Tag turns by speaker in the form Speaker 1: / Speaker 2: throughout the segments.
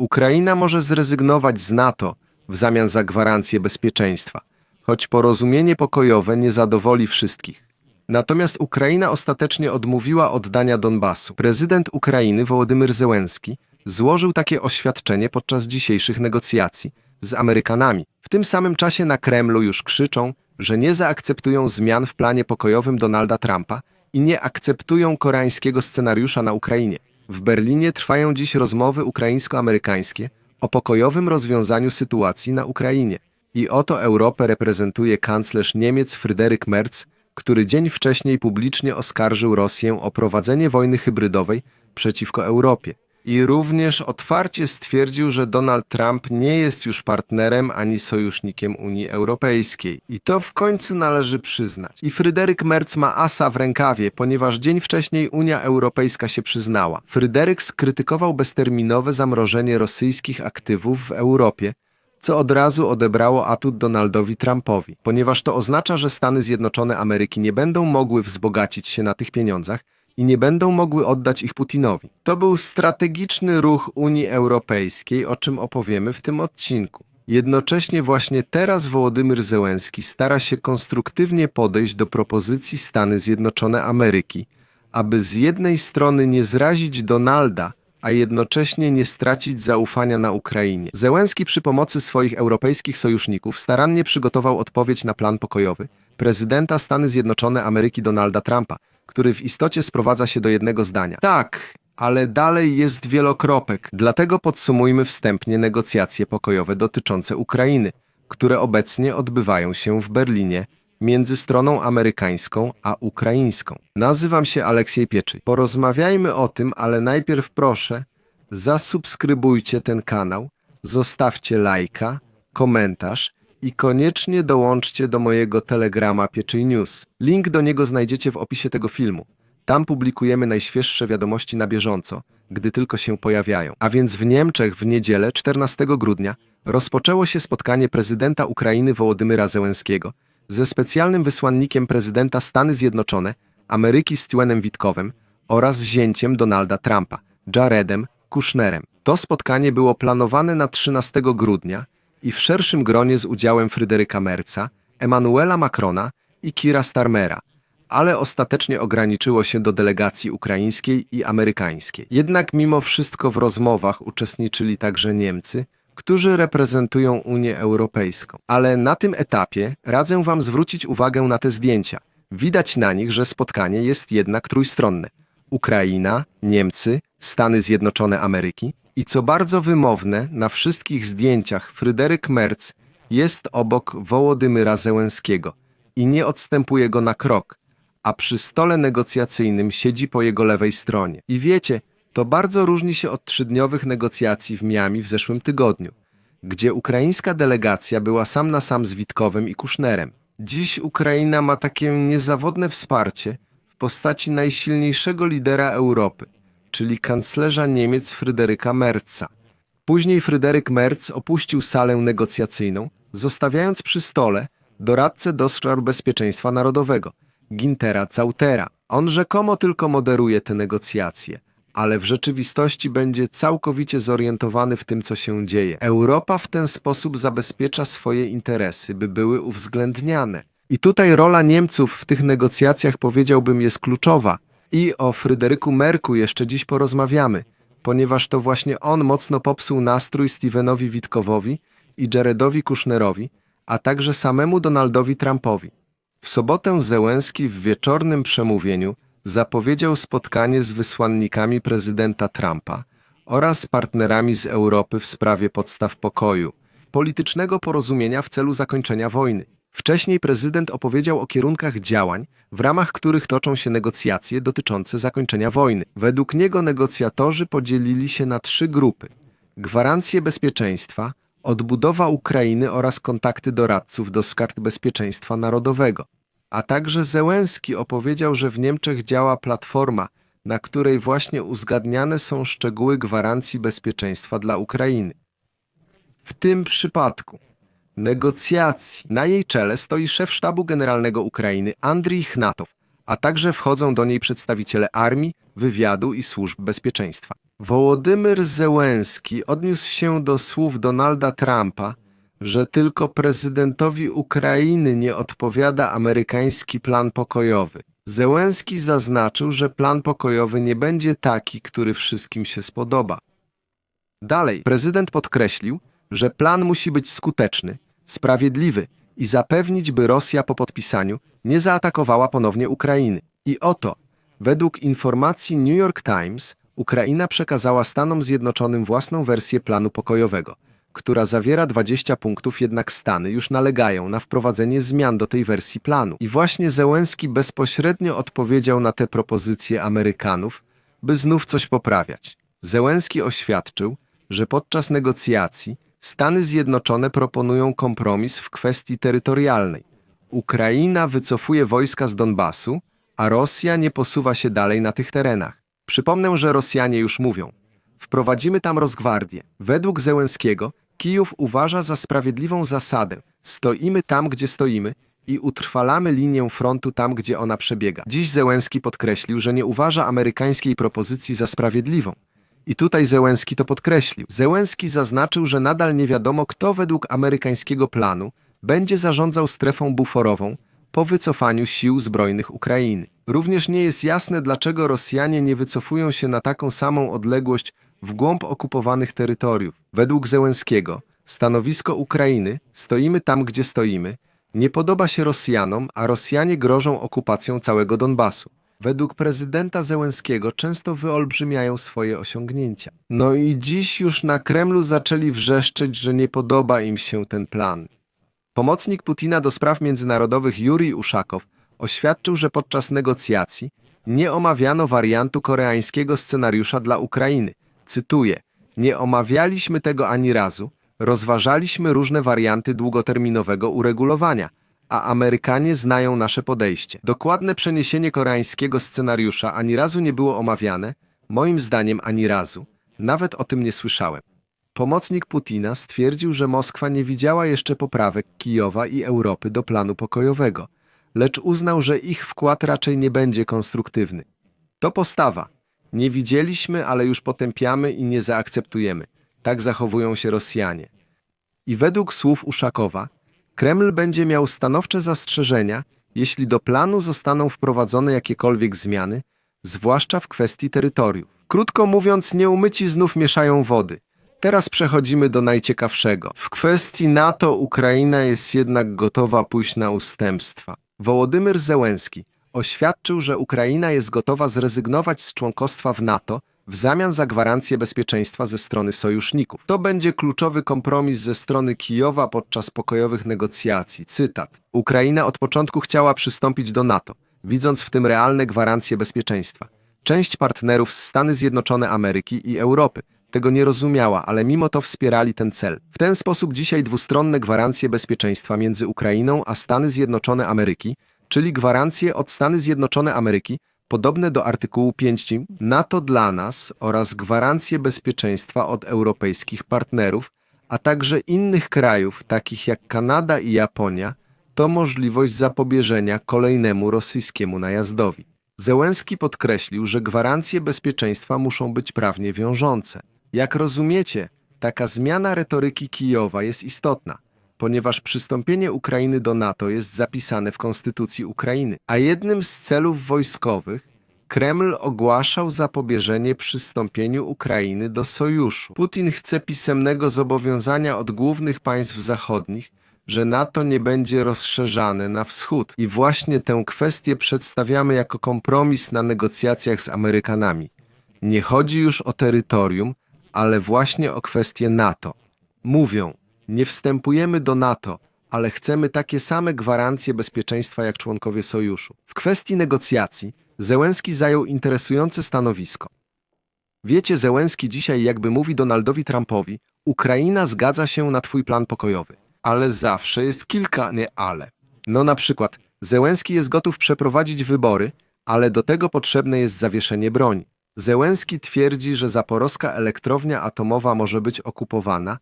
Speaker 1: Ukraina może zrezygnować z NATO w zamian za gwarancję bezpieczeństwa, choć porozumienie pokojowe nie zadowoli wszystkich. Natomiast Ukraina ostatecznie odmówiła oddania Donbasu. Prezydent Ukrainy Wołodymyr Zełenski złożył takie oświadczenie podczas dzisiejszych negocjacji z Amerykanami. W tym samym czasie na Kremlu już krzyczą, że nie zaakceptują zmian w planie pokojowym Donalda Trumpa i nie akceptują koreańskiego scenariusza na Ukrainie. W Berlinie trwają dziś rozmowy ukraińsko-amerykańskie o pokojowym rozwiązaniu sytuacji na Ukrainie. I oto Europę reprezentuje kanclerz Niemiec Fryderyk Merz, który dzień wcześniej publicznie oskarżył Rosję o prowadzenie wojny hybrydowej przeciwko Europie. I również otwarcie stwierdził, że Donald Trump nie jest już partnerem ani sojusznikiem Unii Europejskiej. I to w końcu należy przyznać. I Fryderyk Merz ma asa w rękawie, ponieważ dzień wcześniej Unia Europejska się przyznała. Fryderyk skrytykował bezterminowe zamrożenie rosyjskich aktywów w Europie, co od razu odebrało atut Donaldowi Trumpowi, ponieważ to oznacza, że Stany Zjednoczone Ameryki nie będą mogły wzbogacić się na tych pieniądzach i nie będą mogły oddać ich Putinowi. To był strategiczny ruch Unii Europejskiej, o czym opowiemy w tym odcinku. Jednocześnie właśnie teraz Wołodymyr Zełenski stara się konstruktywnie podejść do propozycji Stany Zjednoczone Ameryki, aby z jednej strony nie zrazić Donalda, a jednocześnie nie stracić zaufania na Ukrainie. Zełenski przy pomocy swoich europejskich sojuszników starannie przygotował odpowiedź na plan pokojowy prezydenta Stany Zjednoczone Ameryki Donalda Trumpa, który w istocie sprowadza się do jednego zdania. Tak, ale dalej jest wielokropek. Dlatego podsumujmy wstępnie negocjacje pokojowe dotyczące Ukrainy, które obecnie odbywają się w Berlinie między stroną amerykańską a ukraińską. Nazywam się Aleksiej Pieczy. Porozmawiajmy o tym, ale najpierw proszę, zasubskrybujcie ten kanał, zostawcie lajka, komentarz i koniecznie dołączcie do mojego telegrama Pieczyj News. Link do niego znajdziecie w opisie tego filmu. Tam publikujemy najświeższe wiadomości na bieżąco, gdy tylko się pojawiają. A więc w Niemczech w niedzielę 14 grudnia rozpoczęło się spotkanie prezydenta Ukrainy Wołodymyra Zełenskiego ze specjalnym wysłannikiem prezydenta Stany Zjednoczone Ameryki Stewanem Witkowem oraz zięciem Donalda Trumpa, Jaredem Kushnerem. To spotkanie było planowane na 13 grudnia i w szerszym gronie z udziałem Fryderyka Merca, Emmanuela Macrona i Kira Starmera, ale ostatecznie ograniczyło się do delegacji ukraińskiej i amerykańskiej. Jednak mimo wszystko w rozmowach uczestniczyli także Niemcy, którzy reprezentują Unię Europejską. Ale na tym etapie radzę Wam zwrócić uwagę na te zdjęcia. Widać na nich, że spotkanie jest jednak trójstronne. Ukraina, Niemcy, Stany Zjednoczone Ameryki i co bardzo wymowne, na wszystkich zdjęciach Fryderyk Merz jest obok Wołodymyra Zełenskiego i nie odstępuje go na krok, a przy stole negocjacyjnym siedzi po jego lewej stronie. I wiecie, to bardzo różni się od trzydniowych negocjacji w Miami w zeszłym tygodniu, gdzie ukraińska delegacja była sam na sam z Witkowem i Kusznerem. Dziś Ukraina ma takie niezawodne wsparcie w postaci najsilniejszego lidera Europy, czyli kanclerza Niemiec Fryderyka Merca. Później Fryderyk Merz opuścił salę negocjacyjną, zostawiając przy stole doradcę do spraw bezpieczeństwa narodowego, Gintera Cautera. On rzekomo tylko moderuje te negocjacje, ale w rzeczywistości będzie całkowicie zorientowany w tym, co się dzieje. Europa w ten sposób zabezpiecza swoje interesy, by były uwzględniane. I tutaj rola Niemców w tych negocjacjach, powiedziałbym, jest kluczowa. I o Fryderyku Merku jeszcze dziś porozmawiamy, ponieważ to właśnie on mocno popsuł nastrój Stevenowi Witkowowi i Jaredowi Kushnerowi, a także samemu Donaldowi Trumpowi. W sobotę Zełenski w wieczornym przemówieniu zapowiedział spotkanie z wysłannikami prezydenta Trumpa oraz partnerami z Europy w sprawie podstaw pokoju, politycznego porozumienia w celu zakończenia wojny. Wcześniej prezydent opowiedział o kierunkach działań, w ramach których toczą się negocjacje dotyczące zakończenia wojny. Według niego negocjatorzy podzielili się na trzy grupy: gwarancje bezpieczeństwa, odbudowa Ukrainy oraz kontakty doradców do skart bezpieczeństwa narodowego. A także Zełenski opowiedział, że w Niemczech działa platforma, na której właśnie uzgadniane są szczegóły gwarancji bezpieczeństwa dla Ukrainy. W tym przypadku negocjacji na jej czele stoi szef sztabu generalnego Ukrainy Andrii Chnatow, a także wchodzą do niej przedstawiciele armii, wywiadu i służb bezpieczeństwa. Wołodymyr Zełenski odniósł się do słów Donalda Trumpa, że tylko prezydentowi Ukrainy nie odpowiada amerykański plan pokojowy. Zełenski zaznaczył, że plan pokojowy nie będzie taki, który wszystkim się spodoba. Dalej, prezydent podkreślił, że plan musi być skuteczny, sprawiedliwy i zapewnić, by Rosja po podpisaniu nie zaatakowała ponownie Ukrainy. I oto, według informacji New York Times, Ukraina przekazała Stanom Zjednoczonym własną wersję planu pokojowego, która zawiera 20 punktów, jednak Stany już nalegają na wprowadzenie zmian do tej wersji planu. I właśnie Zełenski bezpośrednio odpowiedział na te propozycje Amerykanów, by znów coś poprawiać. Zełenski oświadczył, że podczas negocjacji Stany Zjednoczone proponują kompromis w kwestii terytorialnej. Ukraina wycofuje wojska z Donbasu, a Rosja nie posuwa się dalej na tych terenach. Przypomnę, że Rosjanie już mówią: Wprowadzimy tam rozgwardię. Według Zełenskiego Kijów uważa za sprawiedliwą zasadę: stoimy tam, gdzie stoimy i utrwalamy linię frontu tam, gdzie ona przebiega. Dziś Zełenski podkreślił, że nie uważa amerykańskiej propozycji za sprawiedliwą. I tutaj Zełenski to podkreślił. Zełenski zaznaczył, że nadal nie wiadomo, kto według amerykańskiego planu będzie zarządzał strefą buforową po wycofaniu sił zbrojnych Ukrainy. Również nie jest jasne, dlaczego Rosjanie nie wycofują się na taką samą odległość w głąb okupowanych terytoriów. Według Zełenskiego stanowisko Ukrainy stoimy tam, gdzie stoimy nie podoba się Rosjanom, a Rosjanie grożą okupacją całego Donbasu. Według prezydenta Zełenskiego często wyolbrzymiają swoje osiągnięcia. No i dziś już na Kremlu zaczęli wrzeszczeć, że nie podoba im się ten plan. Pomocnik Putina do spraw międzynarodowych Jurij Uszakow oświadczył, że podczas negocjacji nie omawiano wariantu koreańskiego scenariusza dla Ukrainy. Cytuję: Nie omawialiśmy tego ani razu, rozważaliśmy różne warianty długoterminowego uregulowania, a Amerykanie znają nasze podejście. Dokładne przeniesienie koreańskiego scenariusza ani razu nie było omawiane, moim zdaniem ani razu. Nawet o tym nie słyszałem. Pomocnik Putina stwierdził, że Moskwa nie widziała jeszcze poprawek Kijowa i Europy do planu pokojowego, lecz uznał, że ich wkład raczej nie będzie konstruktywny. To postawa. Nie widzieliśmy, ale już potępiamy i nie zaakceptujemy. Tak zachowują się Rosjanie. I według słów Uszakowa, Kreml będzie miał stanowcze zastrzeżenia, jeśli do planu zostaną wprowadzone jakiekolwiek zmiany, zwłaszcza w kwestii terytoriów. Krótko mówiąc, nieumyci znów mieszają wody. Teraz przechodzimy do najciekawszego. W kwestii NATO Ukraina jest jednak gotowa pójść na ustępstwa. Wołodymyr Zełenski oświadczył, że Ukraina jest gotowa zrezygnować z członkostwa w NATO w zamian za gwarancję bezpieczeństwa ze strony sojuszników. To będzie kluczowy kompromis ze strony Kijowa podczas pokojowych negocjacji. Cytat. Ukraina od początku chciała przystąpić do NATO, widząc w tym realne gwarancje bezpieczeństwa. Część partnerów z Stany Zjednoczone Ameryki i Europy tego nie rozumiała, ale mimo to wspierali ten cel. W ten sposób dzisiaj dwustronne gwarancje bezpieczeństwa między Ukrainą a Stany Zjednoczone Ameryki, czyli gwarancje od Stany Zjednoczone Ameryki, podobne do artykułu 5 NATO dla nas oraz gwarancje bezpieczeństwa od europejskich partnerów, a także innych krajów, takich jak Kanada i Japonia, to możliwość zapobieżenia kolejnemu rosyjskiemu najazdowi. Zełenski podkreślił, że gwarancje bezpieczeństwa muszą być prawnie wiążące. Jak rozumiecie, taka zmiana retoryki Kijowa jest istotna, ponieważ przystąpienie Ukrainy do NATO jest zapisane w konstytucji Ukrainy, a jednym z celów wojskowych Kreml ogłaszał zapobieżenie przystąpieniu Ukrainy do sojuszu. Putin chce pisemnego zobowiązania od głównych państw zachodnich, że NATO nie będzie rozszerzane na wschód. I właśnie tę kwestię przedstawiamy jako kompromis na negocjacjach z Amerykanami. Nie chodzi już o terytorium, ale właśnie o kwestię NATO. Mówią, nie wstępujemy do NATO, ale chcemy takie same gwarancje bezpieczeństwa jak członkowie sojuszu. W kwestii negocjacji Zełenski zajął interesujące stanowisko. Wiecie, Zełenski dzisiaj jakby mówi Donaldowi Trumpowi, Ukraina zgadza się na twój plan pokojowy, ale zawsze jest kilka nie ale. No na przykład, Zełenski jest gotów przeprowadzić wybory, ale do tego potrzebne jest zawieszenie broni. Zełenski twierdzi, że zaporowska elektrownia atomowa może być okupowana,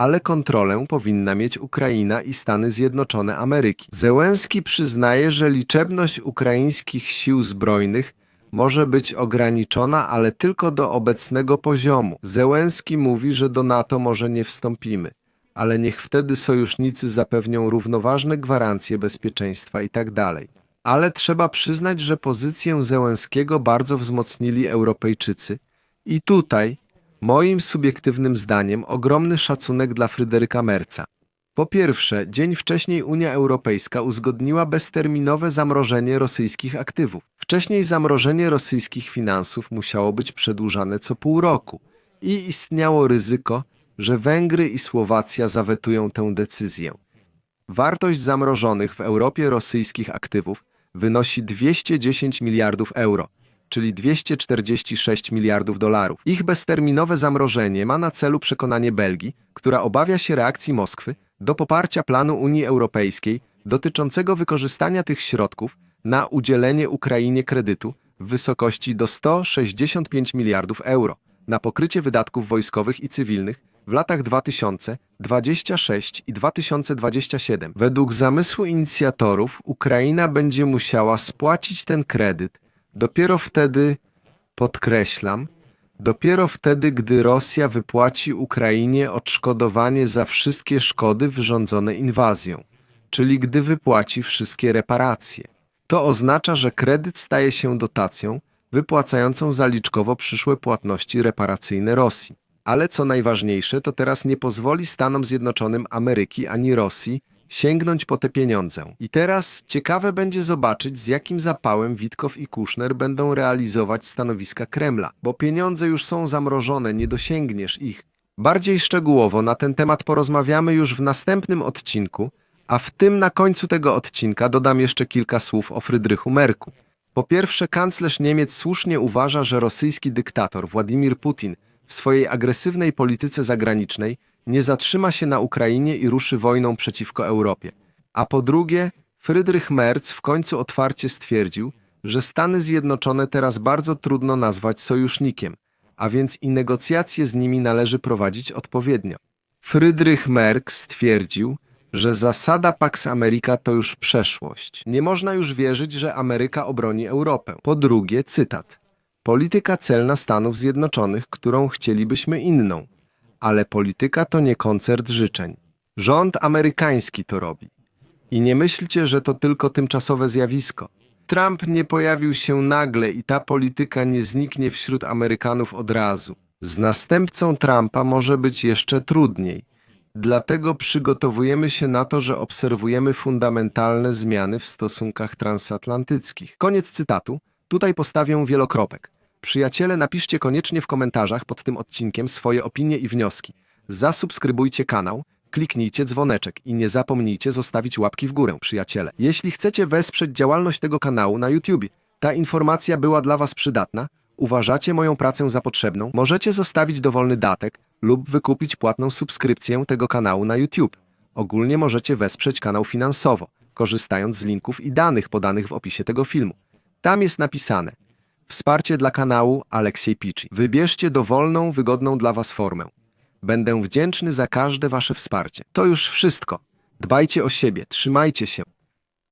Speaker 1: ale kontrolę powinna mieć Ukraina i Stany Zjednoczone Ameryki. Zełenski przyznaje, że liczebność ukraińskich sił zbrojnych może być ograniczona, ale tylko do obecnego poziomu. Zełenski mówi, że do NATO może nie wstąpimy, ale niech wtedy sojusznicy zapewnią równoważne gwarancje bezpieczeństwa i tak. Ale trzeba przyznać, że pozycję Zełenskiego bardzo wzmocnili Europejczycy i tutaj, moim subiektywnym zdaniem, ogromny szacunek dla Fryderyka Merca. Po pierwsze, dzień wcześniej Unia Europejska uzgodniła bezterminowe zamrożenie rosyjskich aktywów. Wcześniej zamrożenie rosyjskich finansów musiało być przedłużane co pół roku i istniało ryzyko, że Węgry i Słowacja zawetują tę decyzję. Wartość zamrożonych w Europie rosyjskich aktywów wynosi 210 miliardów euro, czyli 246 miliardów dolarów. Ich bezterminowe zamrożenie ma na celu przekonanie Belgii, która obawia się reakcji Moskwy, do poparcia planu Unii Europejskiej dotyczącego wykorzystania tych środków na udzielenie Ukrainie kredytu w wysokości do 165 miliardów euro na pokrycie wydatków wojskowych i cywilnych w latach 2026 i 2027. Według zamysłu inicjatorów Ukraina będzie musiała spłacić ten kredyt dopiero wtedy, podkreślam, dopiero wtedy, gdy Rosja wypłaci Ukrainie odszkodowanie za wszystkie szkody wyrządzone inwazją, czyli gdy wypłaci wszystkie reparacje. To oznacza, że kredyt staje się dotacją wypłacającą zaliczkowo przyszłe płatności reparacyjne Rosji. Ale co najważniejsze, to teraz nie pozwoli Stanom Zjednoczonym Ameryki ani Rosji sięgnąć po te pieniądze. I teraz ciekawe będzie zobaczyć, z jakim zapałem Witkow i Kushner będą realizować stanowiska Kremla, bo pieniądze już są zamrożone, nie dosięgniesz ich. Bardziej szczegółowo na ten temat porozmawiamy już w następnym odcinku, a w tym na końcu tego odcinka dodam jeszcze kilka słów o Frydrychu Merku. Po pierwsze, kanclerz Niemiec słusznie uważa, że rosyjski dyktator Władimir Putin w swojej agresywnej polityce zagranicznej nie zatrzyma się na Ukrainie i ruszy wojną przeciwko Europie. A po drugie, Frydrych Merz w końcu otwarcie stwierdził, że Stany Zjednoczone teraz bardzo trudno nazwać sojusznikiem, a więc i negocjacje z nimi należy prowadzić odpowiednio. Frydrych Merck stwierdził, że zasada Pax America to już przeszłość. Nie można już wierzyć, że Ameryka obroni Europę. Po drugie, cytat. Polityka celna Stanów Zjednoczonych, którą chcielibyśmy inną. Ale polityka to nie koncert życzeń. Rząd amerykański to robi. I nie myślcie, że to tylko tymczasowe zjawisko. Trump nie pojawił się nagle i ta polityka nie zniknie wśród Amerykanów od razu. Z następcą Trumpa może być jeszcze trudniej. Dlatego przygotowujemy się na to, że obserwujemy fundamentalne zmiany w stosunkach transatlantyckich. Koniec cytatu. Tutaj postawię wielokropek. Przyjaciele, napiszcie koniecznie w komentarzach pod tym odcinkiem swoje opinie i wnioski. Zasubskrybujcie kanał, kliknijcie dzwoneczek i nie zapomnijcie zostawić łapki w górę, przyjaciele. Jeśli chcecie wesprzeć działalność tego kanału na YouTube, ta informacja była dla Was przydatna, uważacie moją pracę za potrzebną, możecie zostawić dowolny datek lub wykupić płatną subskrypcję tego kanału na YouTube. Ogólnie możecie wesprzeć kanał finansowo, korzystając z linków i danych podanych w opisie tego filmu. Tam jest napisane Wsparcie dla kanału Aleksiej Pici. Wybierzcie dowolną, wygodną dla Was formę. Będę wdzięczny za każde Wasze wsparcie. To już wszystko. Dbajcie o siebie, trzymajcie się.